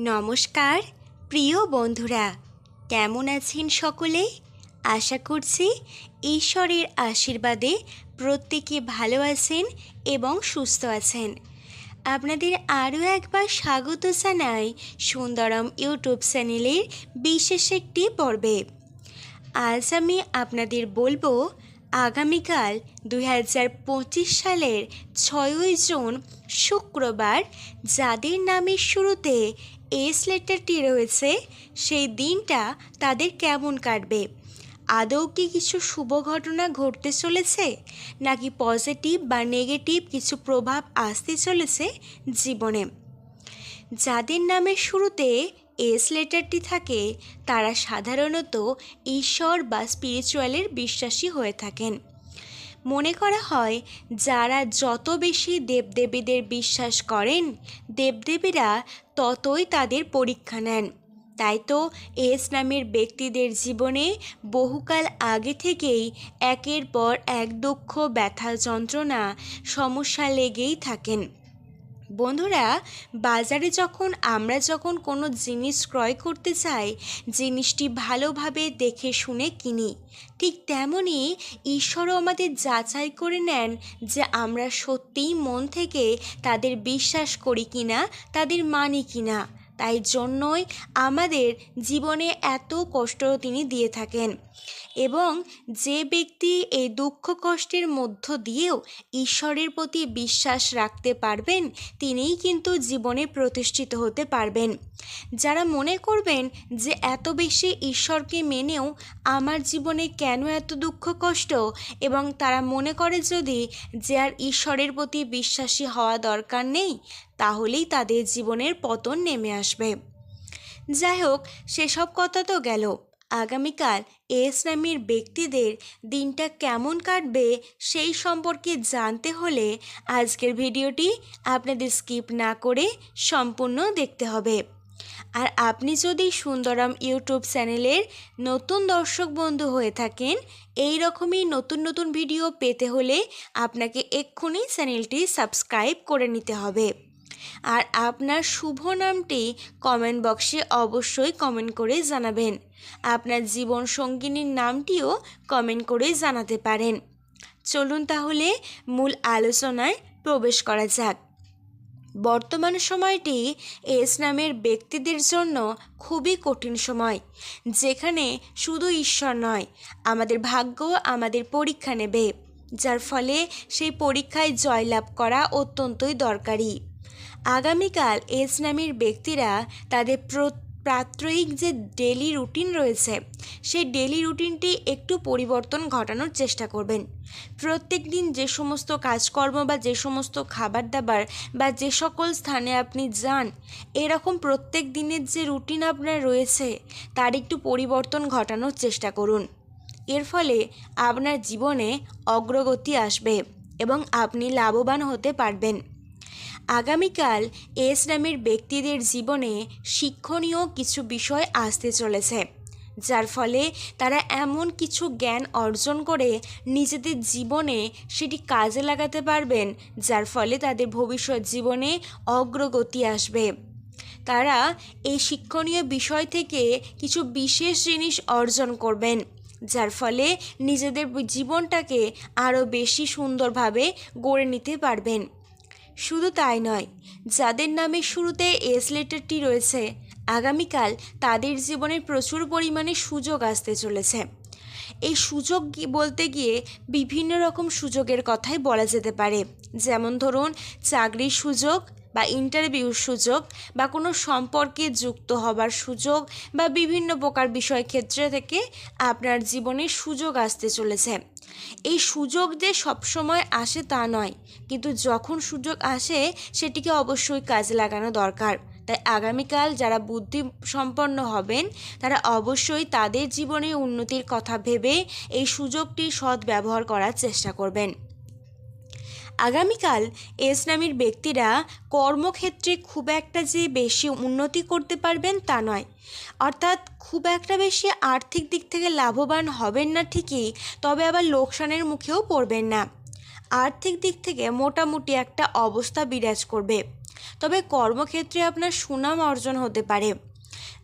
নমস্কার, প্রিয় বন্ধুরা, কেমন আছেন সকলে? আশা করছি ঈশ্বরের আশীর্বাদে প্রত্যেকে ভালো আছেন এবং সুস্থ আছেন। আপনাদের আরও একবার স্বাগত জানাই সুন্দরম ইউটিউব চ্যানেলের বিশেষ একটি পর্বে। আজ আমি আপনাদের বলব আগামীকাল দুই হাজার পঁচিশ সালের ছয়ই জুন শুক্রবার যাদের নামের শুরুতে এস লেটারটি রয়েছে, সেই দিনটা তাদের কেমন কাটবে? আদৌ কি কিছু শুভ ঘটনা ঘটতে চলেছে, নাকি পজিটিভ বা নেগেটিভ কিছু প্রভাব আসতে চলেছে জীবনে? যাদের নামের শুরুতে এস লেটারটি থাকে, তারা সাধারণত ঈশ্বর বা স্পিরিচুয়ালের বিশ্বাসী হয়ে থাকেন। মনে করা হয়, যারা যত বেশি দেবদেবীদের বিশ্বাস করেন, দেবদেবীরা ততই তাদের পরীক্ষা নেন। তাই তো এস নামের ব্যক্তিদের জীবনে বহুকাল আগে থেকেই একের পর এক দুঃখ, ব্যথা, যন্ত্রণা, সমস্যা লেগেই থাকেন। বন্ধুরা, বাজারে যখন আমরা যখন কোনো জিনিস ক্রয় করতে চাই, জিনিসটি ভালোভাবে দেখে শুনে কিনি, ঠিক তেমনই ঈশ্বরও আমাদের যাচাই করে নেন যে আমরা সত্যিই মন থেকে তাদের বিশ্বাস করি কিনা, তাদের মানি কিনা। তাই জন্যই আমাদের জীবনে এত কষ্ট তিনি দিয়ে থাকেন। এবং যে ব্যক্তি এই দুঃখ কষ্টের মধ্য দিয়েও ঈশ্বরের প্রতি বিশ্বাস রাখতে পারবেন, তিনিই কিন্তু জীবনে প্রতিষ্ঠিত হতে পারবেন। যারা মনে করবেন যে এত বেশি ঈশ্বরকে মেনেও আমার জীবনে কেন এত দুঃখ কষ্ট, এবং তারা মনে করে যদি যে আর ঈশ্বরের প্রতি বিশ্বাসী হওয়া দরকার নেই তাহলেই তাদের জীবনের পতন নেমে আসবে। যাই হোক সেসব কথা তো গেল। আগামীকাল এস নামের ব্যক্তিদের দিনটা কেমন কাটবে সেই সম্পর্কে জানতে হলে আজকের ভিডিওটি আপনাদের স্কিপ না করে সম্পূর্ণ দেখতে হবে। আর আপনি যদি সুন্দরম ইউটিউব চ্যানেলের নতুন দর্শক বন্ধু হয়ে থাকেন, এই রকমই নতুন নতুন ভিডিও পেতে হলে আপনাকে এক্ষুনি চ্যানেলটি সাবস্ক্রাইব করে নিতে হবে। আর আপনার শুভ নামটি কমেন্ট বক্সে অবশ্যই কমেন্ট করে জানাবেন। আপনার জীবন সঙ্গিনীর নামটিও কমেন্ট করে জানাতে পারেন। চলুন তাহলে মূল আলোচনায় প্রবেশ করা যাক। বর্তমান সময়টি এস নামের ব্যক্তিদের জন্য খুবই কঠিন সময়, যেখানে শুধু ঈশ্বর নয়, আমাদের ভাগ্য আমাদের পরীক্ষা নেবে, যার ফলে সেই পরীক্ষায় জয়লাভ করা অত্যন্তই দরকারি। আগামীকাল এস নামের ব্যক্তিরা তাদের প্রাত্যহিক যে ডেলি রুটিন রয়েছে, সেই ডেলি রুটিনটি একটু পরিবর্তন ঘটানোর চেষ্টা করবেন। প্রত্যেক দিন যে সমস্ত কাজকর্ম বা যে সমস্ত খাবার দাবার বা যে সকল স্থানে আপনি যান, এরকম প্রত্যেক দিনের যে রুটিন আপনার রয়েছে, তার একটু পরিবর্তন ঘটানোর চেষ্টা করুন। এর ফলে আপনার জীবনে অগ্রগতি আসবে এবং আপনি লাভবান হতে পারবেন। আগামীকাল এস নামের ব্যক্তিদের জীবনে শিক্ষণীয় কিছু বিষয় আসতে চলেছে, যার ফলে তারা এমন কিছু জ্ঞান অর্জন করে নিজেদের জীবনে সেটি কাজে লাগাতে পারবেন, যার ফলে তাদের ভবিষ্যৎ জীবনে অগ্রগতি আসবে। তারা এই শিক্ষণীয় বিষয় থেকে কিছু বিশেষ জিনিস অর্জন করবেন, যার ফলে নিজেদের জীবনটাকে আরও বেশি সুন্দরভাবে গড়ে নিতে পারবেন। শুধু তাই নয়, যাদের নামে শুরুতে এস লেটারটি রয়েছে, আগামীকাল তাদের জীবনে প্রচুর পরিমাণে সুযোগ আসতে চলেছে। এই সুযোগ বলতে গিয়ে বিভিন্ন রকম সুযোগের কথাই বলা যেতে পারে। যেমন ধরুন, চাকরির সুযোগ বা ইন্টারভিউর সুযোগ বা কোনো সম্পর্কে যুক্ত হবার সুযোগ বা বিভিন্ন প্রকার বিষয় ক্ষেত্রে থেকে আপনার জীবনে সুযোগ আসতে চলেছে। এই সুযোগ যে সবসময় আসে তা নয়, কিন্তু যখন সুযোগ আসে, সেটিকে অবশ্যই কাজে লাগানো দরকার। তাই আগামীকাল যারা বুদ্ধি সম্পন্ন হবেন, তারা অবশ্যই তাদের জীবনে উন্নতির কথা ভেবে এই সুযোগটি সৎ ব্যবহার করার চেষ্টা করবেন। আগামীকাল এস নামের ব্যক্তিরা কর্মক্ষেত্রে খুব একটা যে বেশি উন্নতি করতে পারবেন তা নয়। অর্থাৎ খুব একটা বেশি আর্থিক দিক থেকে লাভবান হবেন না ঠিকই, তবে আবার লোকসানের মুখেও পড়বেন না। আর্থিক দিক থেকে মোটামুটি একটা অবস্থা বিরাজ করবে। তবে কর্মক্ষেত্রে আপনার সুনাম অর্জন হতে পারে।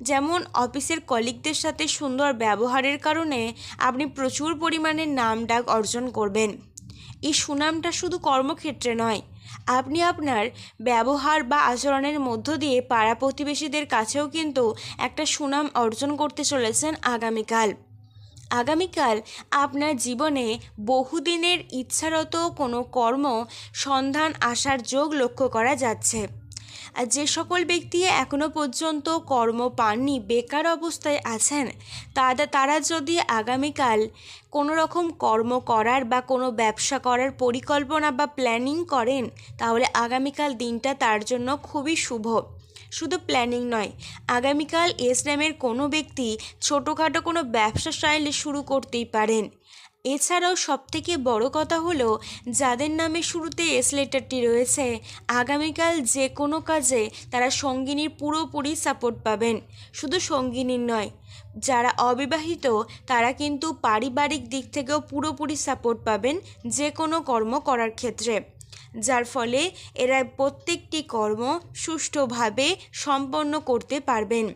যেমন অফিসের কলিগদের সাথে সুন্দর ব্যবহারের কারণে আপনি প্রচুর পরিমাণে নাম ডাক অর্জন করবেন। এই সুনামটা শুধু কর্মক্ষেত্রে নয়, আপনি আপনার ব্যবহার বা আচরণের মধ্য দিয়ে পাড়া প্রতিবেশীদের কাছেও কিন্তু একটা সুনাম অর্জন করতে চলেছেন আগামীকাল। আগামীকাল আপনার জীবনে বহুদিনের ইচ্ছারত কোনো কর্ম সন্ধান আসার যোগ লক্ষ্য করা যাচ্ছে। আর যে সকল ব্যক্তি এখনও পর্যন্ত কর্ম পাননি, বেকার অবস্থায় আছেন তাদের তারা যদি আগামীকাল কোনো রকম কর্ম করার বা কোনো ব্যবসা করার পরিকল্পনা বা প্ল্যানিং করেন, তাহলে আগামীকাল দিনটা তার জন্য খুবই শুভ। শুধু প্ল্যানিং নয়, আগামীকাল এস নামের কোনো ব্যক্তি ছোটোখাটো কোনো ব্যবসা স্টাইলে শুরু করতেই পারেন। এছাড়াও সবথেকে বড় কথা হলো, যাদের নামে শুরুতে এস লেটারটি রয়েছে, আগামীকাল যে কোনো কাজে তারা সঙ্গিনীর পুরোপুরি সাপোর্ট পাবেন। শুধু সঙ্গিনীর নয়, যারা অবিবাহিত তারা কিন্তু পারিবারিক দিক থেকেও পুরোপুরি সাপোর্ট পাবেন যে কোনো কর্ম করার ক্ষেত্রে। যার ফলে এরা প্রত্যেকটি কর্ম সুষ্ঠুভাবে সম্পন্ন করতে পারবেন।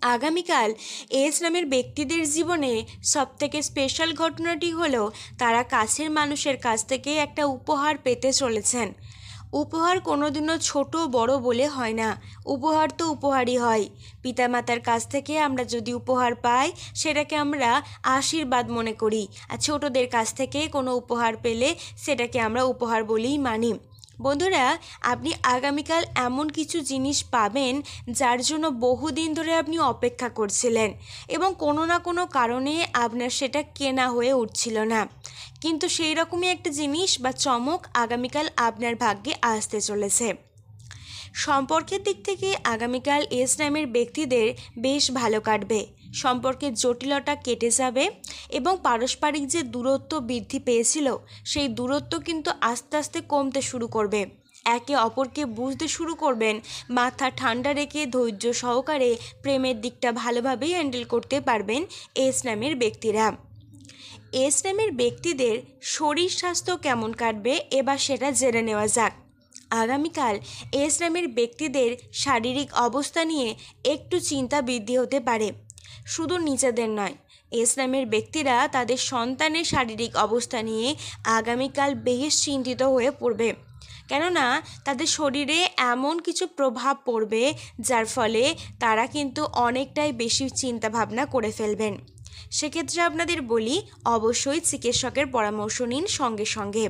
আগামীকাল এস নামের ব্যক্তিদের জীবনে সবথেকে স্পেশাল ঘটনাটি হলো তারা কাছের মানুষের কাছ থেকে একটা উপহার পেতে চলেছেন। উপহার কোনোদিনও ছোট বড় বলে হয় না। উপহার তো উপহারই হয়। পিতামাতার কাছ থেকে আমরা যদি উপহার পাই, সেটাকে আমরা আশীর্বাদ মনে করি। আর ছোটদের কাছ থেকে কোনো উপহার পেলে সেটাকে আমরা উপহার বলেই মানি। বন্ধুরা, আপনি আগামীকাল এমন কিছু জিনিস পাবেন যার জন্য বহুদিন ধরে আপনি অপেক্ষা করছিলেন এবং কোনো না কোনো কারণে আপনার সেটা কেনা হয়ে উঠছিল না। কিন্তু সেই রকমই একটা জিনিস বা চমক আগামীকাল আপনার ভাগ্যে আসতে চলেছে। সম্পর্কের দিক থেকে আগামীকাল এস নামের ব্যক্তিদের বেশ ভালো কাটবে। সম্পর্কের জটিলতা কেটে যাবে এবং পারস্পরিক যে দূরত্ব বৃদ্ধি পেয়েছিল, সেই দূরত্ব কিন্তু আস্তে আস্তে কমতে শুরু করবে। একে অপরকে বুঝতে শুরু করবেন, মাথা ঠান্ডা রেখে ধৈর্য সহকারে প্রেমের দিকটা ভালোভাবেই হ্যান্ডেল করতে পারবেন এস নামের ব্যক্তিরা। এস নামের ব্যক্তিদের শরীর স্বাস্থ্য কেমন কাটবে এবার সেটা জেনে নেওয়া যাক। আগামীকাল এস নামের ব্যক্তিদের শারীরিক অবস্থা নিয়ে একটু চিন্তা বৃদ্ধি হতে পারে। শুধু নিজেদের নয়, ইসলামের ব্যক্তিরা তাদের সন্তানের শারীরিক অবস্থা নিয়ে আগামীকাল বেশ চিন্তিত হয়ে পড়বে। কেননা, তাদের শরীরে এমন কিছু প্রভাব পড়বে যার ফলে তারা কিন্তু অনেকটাই বেশি চিন্তা ভাবনা করে ফেলবেন। সেক্ষেত্রে আপনাদের বলি, অবশ্যই চিকিৎসকের পরামর্শ নিন সঙ্গে সঙ্গে।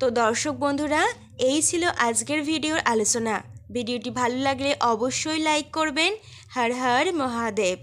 তো দর্শক বন্ধুরা, এই ছিল আজকের ভিডিওর আলোচনা। ভিডিওটি ভালো লাগলে অবশ্যই লাইক করবেন हर हर महादेव।